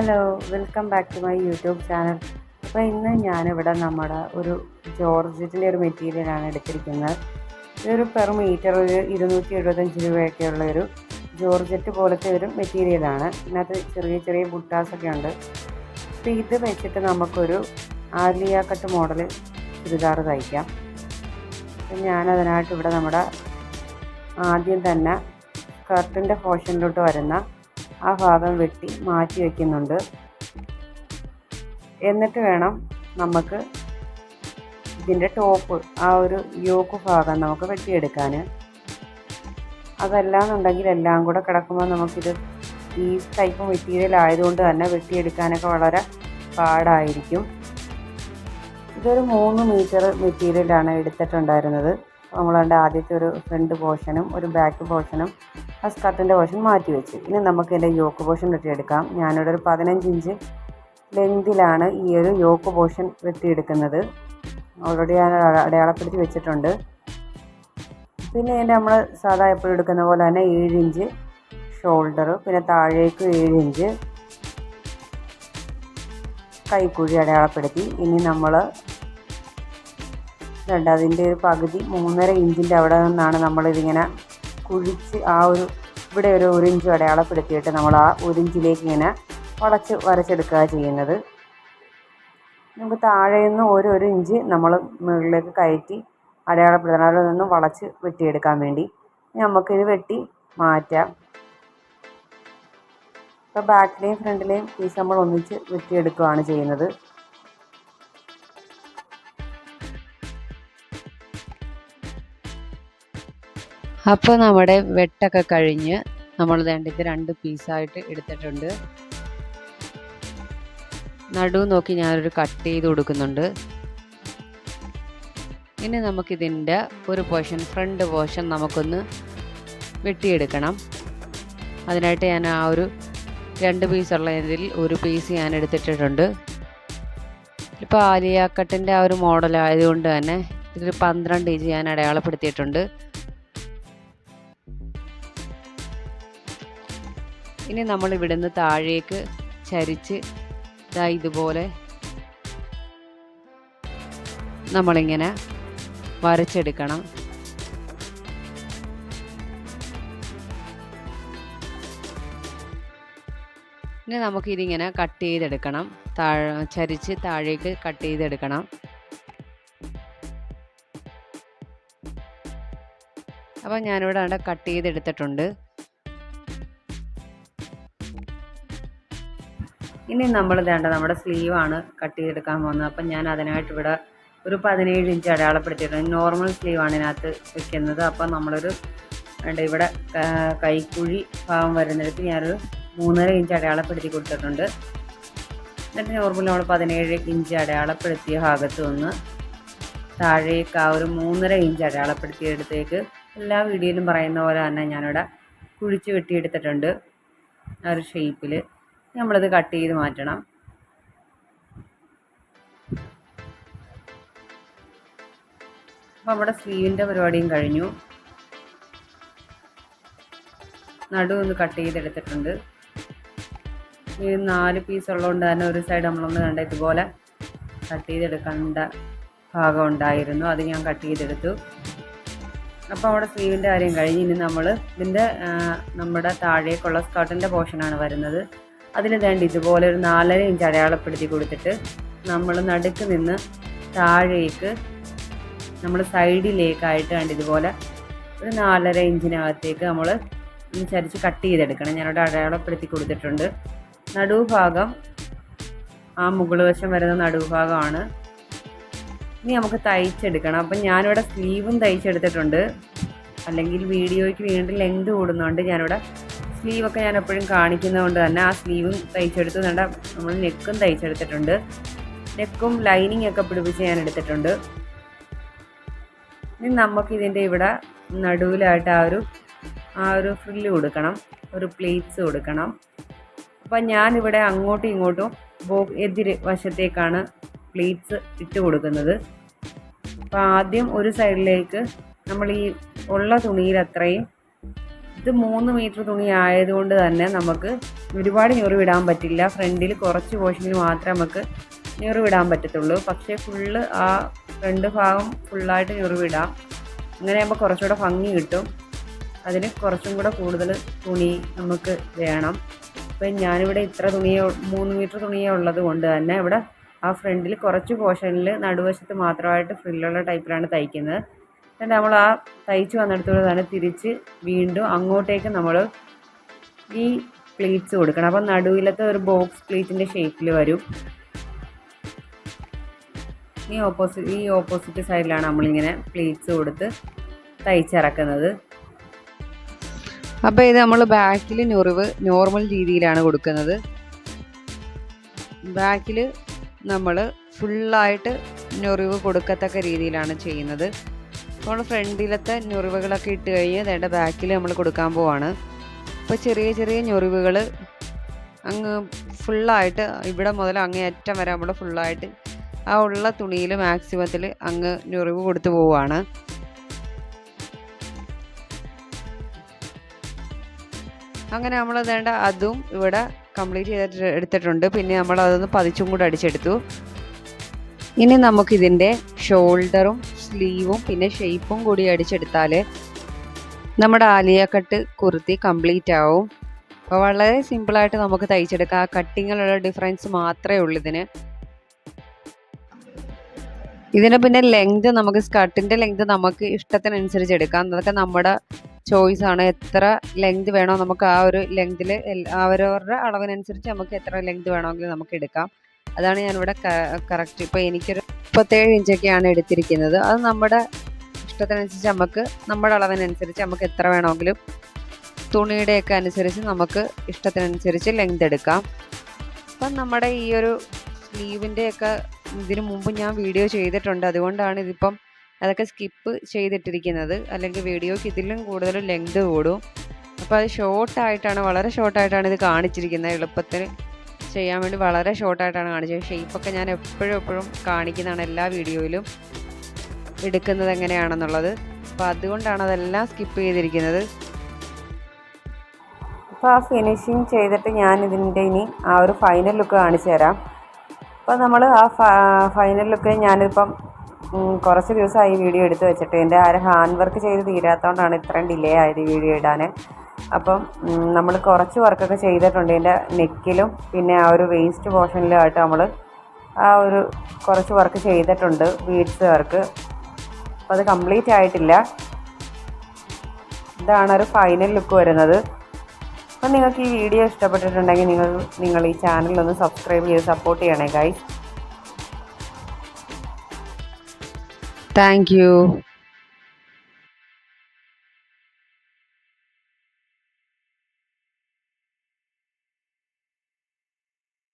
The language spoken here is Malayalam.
Hello welcome back to my YouTube channel അപ്പോൾ ഇന്ന് ഞാനിവിടെ നമ്മുടെ ഒരു ജോർജറ്റിന്റെ ഒരു മെറ്റീരിയലാണ് എടുത്തിരിക്കുന്നത്. ഇതൊരു പെർ മീറ്റർ ഒരു ഇരുന്നൂറ്റി എഴുപത്തഞ്ച് രൂപയൊക്കെയുള്ള ഒരു ജോർജറ്റ് പോലത്തെ ഒരു മെറ്റീരിയലാണ് ഇതിനകത്ത് ചെറിയ ചെറിയ ബുട്ടാസൊക്കെ ഉണ്ട്. അപ്പോൾ ഇത് വെച്ചിട്ട് നമുക്കൊരു ആലിയ കട്ട് മോഡൽ ചുരിദാർ തയ്ക്കാം. അപ്പം ഞാനതിനായിട്ട് ഇവിടെ നമ്മുടെ ആദ്യം തന്നെ സ്കർട്ടിന്റെ പോർഷനിലോട്ട് വരുന്ന ആ ഭാഗം വെട്ടി മാറ്റി വയ്ക്കുന്നുണ്ട് എന്നിട്ട് വേണം നമുക്ക് ഇതിന്റെ ടോപ്പ് ആ ഒരു യോക്ക് ഭാഗം നമുക്ക് വെട്ടിയെടുക്കാൻ. അതല്ലാന്നുണ്ടെങ്കിൽ എല്ലാം കൂടെ കിടക്കുമ്പോൾ നമുക്കിത് ഈ ടൈപ്പ് മെറ്റീരിയൽ ആയതുകൊണ്ട് തന്നെ വെട്ടിയെടുക്കാനൊക്കെ വളരെ പാടായിരിക്കും. ഇതൊരു മൂന്ന് മീറ്റർ മെറ്റീരിയലാണ് എടുത്തിട്ടുണ്ടായിരുന്നത്. നമ്മളുടെ ആദ്യത്തെ ഒരു ഫ്രണ്ട് പോർഷനും ഒരു ബാക്ക് പോർഷനും ആ സ്കർട്ടിന്റെ പോർഷൻ മാറ്റി വെച്ചു. ഇനി നമുക്ക് ഇതിന്റെ യോക്ക് പോർഷൻ വെട്ടിയെടുക്കാം. ഞാനിവിടെ ഒരു പതിനഞ്ച് ഇഞ്ച് ലെങ്തിലാണ് ഈ ഒരു യോക്ക് പോർഷൻ വെട്ടിയെടുക്കുന്നത്. ഓൾറെഡി ഞാൻ അടയാളപ്പെടുത്തി വെച്ചിട്ടുണ്ട്. പിന്നെ ഇതിന്റെ നമ്മൾ സാധാ എപ്പോഴും എടുക്കുന്ന പോലെ തന്നെ ഏഴ് ഇഞ്ച് ഷോൾഡർ പിന്നെ താഴേക്ക് ഏഴ് ഇഞ്ച് കൈക്കുഴി അടയാളപ്പെടുത്തി. ഇനി നമ്മൾ രണ്ട് അതിന്റെ ഒരു പകുതി മൂന്നര ഇഞ്ചിന്റെ അവിടെ നിന്നാണ് നമ്മളിതിങ്ങനെ കുഴിച്ച് ആ ഒരു ഇവിടെ ഒരു ഒരിഞ്ച് അടയാളപ്പെടുത്തിയിട്ട് നമ്മൾ ആ ഒരിഞ്ചിലേക്ക് ഇങ്ങനെ വളച്ച് വരച്ചെടുക്കുക ചെയ്യുന്നത്. നമുക്ക് താഴെ നിന്ന് ഒരു ഒരു ഇഞ്ച് നമ്മൾ മുകളിലേക്ക് കയറ്റി അടയാളപ്പെടുത്തണം. അവിടെ നിന്ന് വളച്ച് വെട്ടിയെടുക്കാൻ വേണ്ടി. നമുക്കിത് വെട്ടി മാറ്റാം. ഇപ്പോൾ ബാക്കിലെയും ഫ്രണ്ടിലെയും പീസ് നമ്മൾ ഒന്നിച്ച് വെട്ടിയെടുക്കുകയാണ് ചെയ്യുന്നത്. അപ്പോൾ നമ്മുടെ വെട്ടൊക്കെ കഴിഞ്ഞ് നമ്മൾ വേണ്ട ഇത് രണ്ട് പീസായിട്ട് എടുത്തിട്ടുണ്ട്. നടു നോക്കി ഞാനൊരു കട്ട് ചെയ്ത് കൊടുക്കുന്നുണ്ട്. ഇനി നമുക്കിതിന്റെ ഒരു പോർഷൻ ഫ്രണ്ട് പോർഷൻ നമുക്കൊന്ന് വെട്ടിയെടുക്കണം. അതിനായിട്ട് ഞാൻ ആ ഒരു രണ്ട് പീസുള്ള ഇതിൽ ഒരു പീസ് ഞാൻ എടുത്തിട്ടിട്ടുണ്ട്. ഇപ്പോൾ ആലിയാക്കട്ടിന്റെ ആ ഒരു മോഡലായതുകൊണ്ട് തന്നെ ഇതിൽ പന്ത്രണ്ട് ഇഞ്ച് ഞാൻ അടയാളപ്പെടുത്തിയിട്ടുണ്ട്. ഇനി നമ്മൾ ഇവിടുന്ന് താഴേക്ക് ചരിച്ച് ഇതാ ഇതുപോലെ നമ്മളിങ്ങനെ വരച്ചെടുക്കണം. ഇനി നമുക്കിതിങ്ങനെ കട്ട് ചെയ്തെടുക്കണം. താഴെ ചരിച്ച് താഴേക്ക് കട്ട് ചെയ്തെടുക്കണം. അപ്പോൾ ഞാനിവിടെ അവിടെ കട്ട് ചെയ്തെടുത്തിട്ടുണ്ട്. ഇനി നമ്മൾ വേണ്ട നമ്മുടെ സ്ലീവാണ് കട്ട് ചെയ്തെടുക്കാൻ പോകുന്നത്. അപ്പം ഞാൻ അതിനായിട്ട് ഇവിടെ ഒരു പതിനേഴ് ഇഞ്ച് അടയാളപ്പെടുത്തിയിട്ടുണ്ട്. നോർമൽ സ്ലീവാണ് ഇതിനകത്ത് വെക്കുന്നത്. അപ്പം നമ്മളൊരു വേണ്ട ഇവിടെ കൈക്കുഴി ഭാഗം വരുന്നിടത്ത് ഞാനൊരു മൂന്നര ഇഞ്ച് അടയാളപ്പെടുത്തി കൊടുത്തിട്ടുണ്ട്. എന്നിട്ട് നോർമൽ നമ്മൾ പതിനേഴ് ഇഞ്ച് അടയാളപ്പെടുത്തിയ ഭാഗത്ത് നിന്ന് താഴേക്ക് ആ ഒരു മൂന്നര ഇഞ്ച് അടയാളപ്പെടുത്തിയെടുത്തേക്ക് എല്ലാ വീഡിയോയിലും പറയുന്ന പോലെ തന്നെ ഞാനിവിടെ കുഴിച്ച് വെട്ടിയെടുത്തിട്ടുണ്ട്. ആ ഒരു ഷേപ്പിൽ നമ്മളത് കട്ട് ചെയ്ത് മാറ്റണം. അപ്പോൾ നമ്മുടെ സ്ലീവിന്റെ പരിപാടിയും കഴിഞ്ഞു. നടു ഒന്ന് കട്ട് ചെയ്തെടുത്തിട്ടുണ്ട്. ഈ നാല് പീസ് ഉള്ളതുകൊണ്ട് തന്നെ ഒരു സൈഡ് നമ്മളൊന്ന് കണ്ട ഇതുപോലെ കട്ട് ചെയ്തെടുക്കേണ്ട ഭാഗം ഉണ്ടായിരുന്നു. അത് ഞാൻ കട്ട് ചെയ്തെടുത്തു. അപ്പോൾ അവിടെ സ്ലീവിന്റെ കാര്യം കഴിഞ്ഞ് ഇനി നമ്മൾ ഇതിന്റെ നമ്മുടെ താഴേക്കുള്ള സ്കർട്ടിന്റെ പോർഷനാണ് വരുന്നത്. അതിന് വേണ്ടി ഇതുപോലെ ഒരു നാലര ഇഞ്ച് അടയാളപ്പെടുത്തി കൊടുത്തിട്ട് നമ്മൾ നടുക്ക് നിന്ന് താഴേക്ക് നമ്മൾ സൈഡിലേക്കായിട്ട് കണ്ട് ഇതുപോലെ ഒരു നാലര ഇഞ്ചിനകത്തേക്ക് നമ്മൾ ചരിച്ച് കട്ട് ചെയ്തെടുക്കണം. ഞാനവിടെ അടയാളപ്പെടുത്തി കൊടുത്തിട്ടുണ്ട്. നടുഭാഗം ആ മുകൾ വശം വരുന്ന നടുഭാഗമാണ്. ഇനി നമുക്ക് തയ്ച്ചെടുക്കണം. അപ്പം ഞാനിവിടെ സ്ലീവും തയ്ച്ചെടുത്തിട്ടുണ്ട്. അല്ലെങ്കിൽ വീഡിയോയ്ക്ക് വീണ്ടും ലെങ്ത് കൂടുന്നതുകൊണ്ട് ഞാനിവിടെ സ്ലീവൊക്കെ ഞാൻ എപ്പോഴും കാണിക്കുന്നതുകൊണ്ട് തന്നെ ആ സ്ലീവും തയ്ച്ചെടുത്ത് നല്ല നമ്മൾ നെക്കും തയ്ച്ചെടുത്തിട്ടുണ്ട്. നെക്കും ലൈനിങ് ഒക്കെ പിടിപ്പിച്ച് ഞാൻ എടുത്തിട്ടുണ്ട് ഇനി നമുക്കിതിന്റെ ഇവിടെ നടുവിലായിട്ട് ആ ഒരു ആ ഒരു ഫ്രില്ല് കൊടുക്കണം. ഒരു പ്ലേറ്റ്സ് കൊടുക്കണം. അപ്പം ഞാനിവിടെ അങ്ങോട്ടും ഇങ്ങോട്ടും ബോ എതിര് വശത്തേക്കാണ് പ്ലേറ്റ്സ് ഇട്ട് കൊടുക്കുന്നത്. അപ്പോൾ ആദ്യം ഒരു സൈഡിലേക്ക് നമ്മൾ ഈ ഉള്ള തുണിയിൽ അത്രയും ഇത് മൂന്ന് മീറ്റർ തുണി ആയതുകൊണ്ട് തന്നെ നമുക്ക് ഒരുപാട് ഞൊറിവിടാൻ പറ്റില്ല. ഫ്രണ്ടിൽ കുറച്ച് പോർഷനിൽ മാത്രമേ നമുക്ക് ഞൊറിവിടാൻ പറ്റത്തുള്ളൂ. പക്ഷേ ഫുള്ള് ആ ഫ്രണ്ട് ഭാഗം ഫുള്ളായിട്ട് ഞൊറിവിടാം അങ്ങനെ ആകുമ്പോൾ കുറച്ചുകൂടെ ഭംഗി കിട്ടും. അതിന് കുറച്ചും കൂടെ കൂടുതൽ തുണി നമുക്ക് വേണം. അപ്പം ഞാനിവിടെ ഇത്ര തുണിയേ മൂന്ന് മീറ്റർ തുണിയേ ഉള്ളത് കൊണ്ട് തന്നെ ഇവിടെ ആ ഫ്രണ്ടിൽ കുറച്ച് പോർഷനിൽ നടുവശത്ത് മാത്രമായിട്ട് ഫ്രില്ലുള്ള ടൈപ്പിലാണ് തയ്ക്കുന്നത്. എന്നിട്ട് നമ്മൾ ആ തയ്ച്ച് വന്നിടത്തോടെ തിരിച്ച് വീണ്ടും അങ്ങോട്ടേക്ക് നമ്മൾ ഈ പ്ലീറ്റ്സ് കൊടുക്കണം. അപ്പം നടുവിലത്തെ ഒരു ബോക്സ് പ്ലീറ്റിന്റെ ഷേപ്പിൽ വരും. ഈ ഓപ്പോസിറ്റ് ഈ ഓപ്പോസിറ്റ് സൈഡിലാണ് നമ്മളിങ്ങനെ പ്ലീറ്റ്സ് കൊടുത്ത് തയ്ച്ചിറക്കുന്നത്. അപ്പോൾ ഇത് നമ്മൾ ബാക്കിൽ ഞൊറിവ് നോർമൽ രീതിയിലാണ് കൊടുക്കുന്നത്. ബാക്കിൽ നമ്മൾ ഫുള്ളായിട്ട് ഞൊറിവ് കൊടുക്കത്തക്ക രീതിയിലാണ് ചെയ്യുന്നത്. അപ്പോൾ ഫ്രണ്ടിലത്തെ ഞൊറിവുകളൊക്കെ ഇട്ട് കഴിഞ്ഞ് വേണ്ട ബാക്കിൽ നമ്മൾ കൊടുക്കാൻ പോവാണ്. അപ്പോൾ ചെറിയ ചെറിയ ഞൊറിവുകൾ അങ്ങ് ഫുള്ളായിട്ട് ഇവിടെ മുതൽ അങ്ങേ അറ്റം വരെ നമ്മൾ ഫുള്ളായിട്ട് ആ ഉള്ള തുണിയിൽ മാക്സിമത്തിൽ അങ്ങ് ഞൊറിവ് കൊടുത്തു പോവുകയാണ് അങ്ങനെ നമ്മൾ വേണ്ട അതും ഇവിടെ കംപ്ലീറ്റ് ചെയ്തിട്ട് എടുത്തിട്ടുണ്ട്. പിന്നെ നമ്മൾ അതൊന്ന് പതിച്ചും കൂടെ അടിച്ചെടുത്തു. ഇനി നമുക്കിതിന്റെ ഷോൾഡറും സ്ലീവും പിന്നെ ഷെയ്പ്പും കൂടി അടിച്ചെടുത്താൽ നമ്മുടെ ആലിയ കട്ട് കുർത്തി കംപ്ലീറ്റ് ആവും. അപ്പോൾ വളരെ സിമ്പിളായിട്ട് നമുക്ക് തയ്ച്ചെടുക്കാം. ആ കട്ടിങ്ങിലുള്ള ഡിഫറൻസ് മാത്രമേ ഉള്ളൂ ഇതിന്. ഇതിന് പിന്നെ ലെങ്ത് നമുക്ക് സ്കർട്ടിന്റെ ലെങ്ത് നമുക്ക് ഇഷ്ടത്തിനനുസരിച്ച് എടുക്കാം. അതൊക്കെ നമ്മുടെ ചോയ്സ് ആണ്. എത്ര ലെങ്ത് വേണോ നമുക്ക് ആ ഒരു ലെങ്തിൽ അവരവരുടെ അളവിനനുസരിച്ച് നമുക്ക് എത്ര ലെങ്ത് വേണമെങ്കിലും നമുക്ക് എടുക്കാം. അതാണ് ഞാനിവിടെ കറക്റ്റ് ഇപ്പോൾ എനിക്കൊരു മുപ്പത്തേഴ് ഇഞ്ചൊക്കെയാണ് എടുത്തിരിക്കുന്നത്. അത് നമ്മുടെ ഇഷ്ടത്തിനനുസരിച്ച് നമുക്ക് നമ്മുടെ അളവിനനുസരിച്ച് നമുക്ക് എത്ര വേണമെങ്കിലും തുണിയുടെയൊക്കെ അനുസരിച്ച് നമുക്ക് ഇഷ്ടത്തിനനുസരിച്ച് ലെങ്ത് എടുക്കാം. അപ്പം നമ്മുടെ ഈ ഒരു സ്ലീവിന്റെയൊക്കെ ഇതിനു മുമ്പ് ഞാൻ വീഡിയോ ചെയ്തിട്ടുണ്ട്. അതുകൊണ്ടാണ് ഇതിപ്പം അതൊക്കെ സ്കിപ്പ് ചെയ്തിട്ടിരിക്കുന്നത്. അല്ലെങ്കിൽ വീഡിയോക്ക് ഇതിലും കൂടുതൽ ലെങ്ത് കൂടും. അപ്പോൾ അത് ഷോർട്ടായിട്ടാണ് വളരെ ഷോർട്ടായിട്ടാണ് ഇത് കാണിച്ചിരിക്കുന്നത്. എളുപ്പത്തിൽ ചെയ്യാൻ വേണ്ടി വളരെ ഷോർട്ടായിട്ടാണ് കാണിച്ചത്. ഷേപ്പൊക്കെ ഞാൻ എപ്പോഴും എപ്പോഴും കാണിക്കുന്നതാണ് എല്ലാ വീഡിയോയിലും എടുക്കുന്നത് എങ്ങനെയാണെന്നുള്ളത്. അപ്പോൾ അതുകൊണ്ടാണ് അതെല്ലാം സ്കിപ്പ് ചെയ്തിരിക്കുന്നത്. അപ്പോൾ ആ ഫിനിഷിങ് ചെയ്തിട്ട് ഞാൻ ഇതിന്റെ ഇനി ആ ഒരു ഫൈനൽ ലുക്ക് കാണിച്ചു തരാം. അപ്പോൾ നമ്മൾ ആ ഫൈനൽ ലുക്ക് ഞാനിപ്പം കുറച്ച് ദിവസമായി വീഡിയോ എടുത്ത് വെച്ചിട്ട് എന്റെ ആരും ഹാൻഡ് വർക്ക് ചെയ്ത് തീരാത്തതുകൊണ്ടാണ് ഇത്രയും ഡിലേ ആയത് വീഡിയോ ഇടാൻ അപ്പം നമ്മൾ കുറച്ച് വർക്കൊക്കെ ചെയ്തിട്ടുണ്ട് എന്റെ നെക്കിലും പിന്നെ ആ ഒരു വേസ്റ്റ് പോർഷനിലുമായിട്ട് നമ്മൾ ആ ഒരു കുറച്ച് വർക്ക് ചെയ്തിട്ടുണ്ട് ബീഡ്സ് വർക്ക് അപ്പോൾ അത് കംപ്ലീറ്റ് ആയിട്ടില്ല. ഇതാണ് ഒരു ഫൈനൽ ലുക്ക് വരുന്നത്. അപ്പം നിങ്ങൾക്ക് ഈ വീഡിയോ ഇഷ്ടപ്പെട്ടിട്ടുണ്ടെങ്കിൽ നിങ്ങൾ നിങ്ങൾ ഈ ചാനലൊന്ന് സബ്സ്ക്രൈബ് ചെയ്ത് സപ്പോർട്ട് ചെയ്യണേ ഗൈസ് താങ്ക്